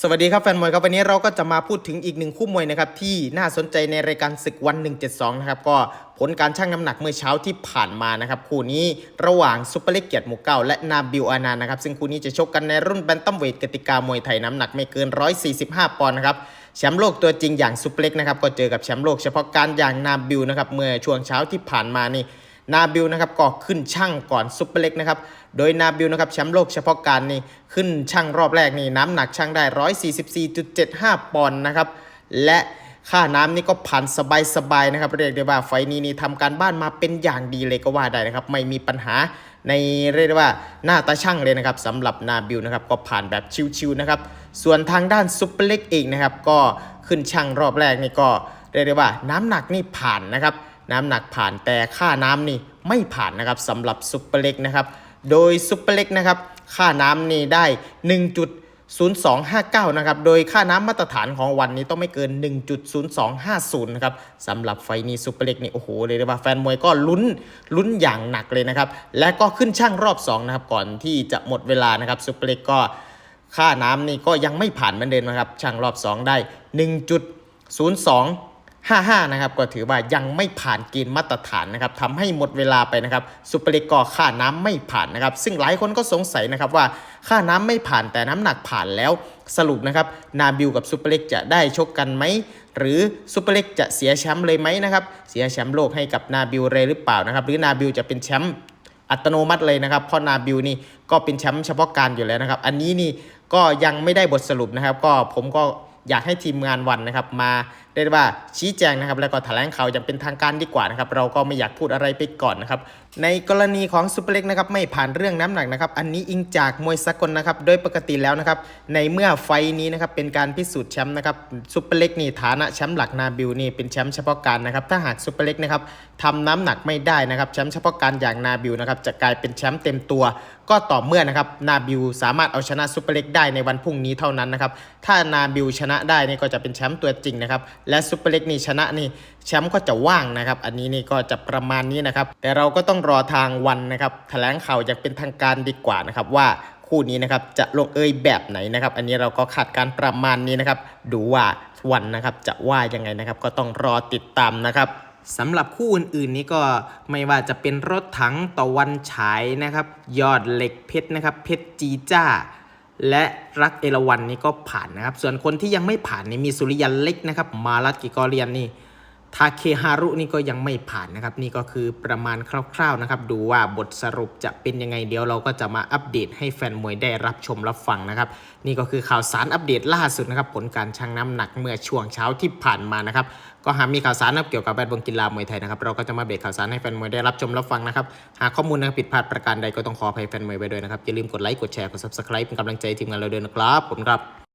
สวัสดีครับแฟนมวยครับวันนี้เราก็จะมาพูดถึงอีกหนึ่งคู่มวยนะครับที่น่าสนใจในรายการศึกวัน 172 นะครับก็ผลการชั่งน้ำหนักเมื่อเช้าที่ผ่านมานะครับคู่นี้ระหว่างซุปเปอร์เล็กเกียรติหมู่เก้าและนาบิวอานันะครับซึ่งคู่นี้จะชกกันในรุ่นแบนตัมเวทกติกามวยไทยน้ำหนักไม่เกิน 145 ปอนด์นะครับแชมป์โลกตัวจริงอย่างซุปเปอร์เล็กนะครับก็เจอกับแชมป์โลกเฉพาะการอย่างนาบิวนะครับเมื่อช่วงเช้าที่ผ่านมานี่ นาบิลนะครับก็ขึ้นช่างก่อนซุปเปอร์เล็กนะครับโดยนาบิลนะครับแชมป์โลกเฉพาะการนี่ขึ้นช่างรอบแรกนี่น้ำหนักช่างได้ 144.75 ปอนด์นะครับและค่าน้ำนี่ก็ผ่านสบายๆนะครับ เรียกได้ว่าไฟนี้นี่ทำการบ้านมาเป็นอย่างดีเลยก็ว่าได้นะครับ ไม่มีปัญหาในเรียกได้ว่าหน้าตาช่างเลยนะครับสำหรับนาบิลนะครับก็ผ่านแบบชิวๆนะครับ ส่วนทางด้านซุปเปอร์เล็กเองนะครับ ก็ขึ้นช่างรอบแรกนี่ก็เรียกได้ว่าน้ำหนักนี่ผ่านนะครับ น้ำหนักผ่านแต่ค่าน้ำนี่ไม่ผ่านนะครับสำหรับซุปเปอร์เล็กนะครับ โดยซุปเปอร์เล็กนะครับค่าน้ำนี่ได้ 1.0259 นะครับ โดยค่าน้ำมาตรฐานของวันนี้ต้องไม่เกิน 1.0250 นะครับสำหรับไฟนี้ซุปเปอร์เล็กนี่โอ้โหเลยกว่าแฟนมวยก็ลุ้นลุ้นอย่างหนักเลยนะครับ และก็ขึ้นช่างรอบ 2 นะครับ ก่อนที่จะหมดเวลานะครับซุปเปอร์เล็กก็ค่าน้ำนี่ก็ยังไม่ผ่านเหมือนเดิมนะครับช่างรอบ 2 ได้ 55 นะครับ ก็ถือว่ายังไม่ผ่านเกณฑ์มาตรฐานนะครับทำให้หมดเวลาไปนะครับซูเปอร์เลกก็ค่าน้ำไม่ผ่านนะครับ ซึ่งหลายคนก็สงสัยนะครับว่าค่าน้ำไม่ผ่านแต่น้ำหนักผ่านแล้วสรุปนะครับนาบิวกับซูเปอร์เล็กจะได้ชกกันไหมหรือซูเปอร์เล็กจะเสียแชมป์เลยไหมนะครับเสียแชมป์โลกให้กับนาบิวเลยหรือเปล่านะครับหรือนาบิวจะเป็นแชมป์อัตโนมัติเลยนะครับเพราะนาบิวนี่ก็เป็นแชมป์เฉพาะการอยู่แล้วนะครับ อันนี้นี่ก็ยังไม่ได้บทสรุปนะครับ ก็ผมก็อยากให้ทีมงานวันนะครับ มาเรียกว่าชี้แจงนะครับ แล้วก็แถลงข่าวอย่างเป็นทางการดีกว่านะครับ เราก็ไม่อยากพูดอะไรไปก่อนนะครับ ในกรณีของซูเปอร์เล็กนะครับไม่ผ่านเรื่องน้ำหนักนะครับ อันนี้อิงจากมวยสากลนะครับ โดยปกติแล้วนะครับ ในเมื่อไฟล์นี้นะครับเป็นการพิสูจน์แชมป์นะครับซูเปอร์เล็กนี่ฐานะแชมป์หลักนาบิวนี่เป็นแชมป์เฉพาะการนะครับ ถ้าหากซูเปอร์เล็กนะครับทำน้ำหนักไม่ได้นะครับแชมป์เฉพาะการอย่างนาบิวนะครับจะกลายเป็นแชมป์เต็มตัว ก็ต่อเมื่อนะครับนาบิวสามารถเอาชนะซูเปอร์เล็กได้ในวันพรุ่งนี้เท่านั้นนะครับถ้านาบิวชนะได้นี่ก็จะเป็นแชมป์ตัวจริงนะครับและซูเปอร์เล็กนี่ชนะนี่แชมป์ก็จะว่างนะครับ อันนี้นี่ก็จะประมาณนี้นะครับ แต่เราก็ต้องรอทางวันนะครับแถลงข่าวอย่างเป็นทางการดีกว่านะครับว่าคู่นี้นะครับจะลงเอยแบบไหนนะครับ อันนี้เราก็คาดการประมาณนี้นะครับ ดูว่าวันนะครับจะว่ายังไงนะครับ ก็ต้องรอติดตามนะครับสำหรับคู่อื่นๆนี้ก็ไม่ว่าจะเป็นรถถังตะวันฉายนะครับ ยอดเหล็กเพชรนะครับ เพชรจีจ้า และรักเอราวันนี่ก็ผ่านนะครับ ส่วนคนที่ยังไม่ผ่านนี่มีสุริยันเล็กนะครับ มาลัดกิกอเรียนนี่ ทาเคฮารุนี่ก็ยังไม่ผ่านนะครับ นี่ก็คือประมาณคร่าวๆนะครับ ดูว่าบทสรุปจะเป็นยังไงเดี๋ยวเราก็จะมาอัปเดตให้แฟนมวยได้รับชมรับฟังนะครับ นี่ก็คือข่าวสารอัปเดตล่าสุดนะครับ ผลการชั่งน้ำหนักเมื่อช่วงเช้าที่ผ่านมานะครับ ก็หากมีข่าวสารนะเกี่ยวกับแวดวงกีฬามวยไทยนะครับ เราก็จะมาอัปเดตข่าวสารให้แฟนมวยได้รับชมรับฟังนะครับ หากข้อมูลนะผิดพลาดประการใดก็ต้องขออภัยแฟนมวยไว้ด้วยนะครับอย่าลืมกดไลค์กดแชร์กด subscribe เป็นกำลังใจทีมงานเราด้วยนะครับผมครับ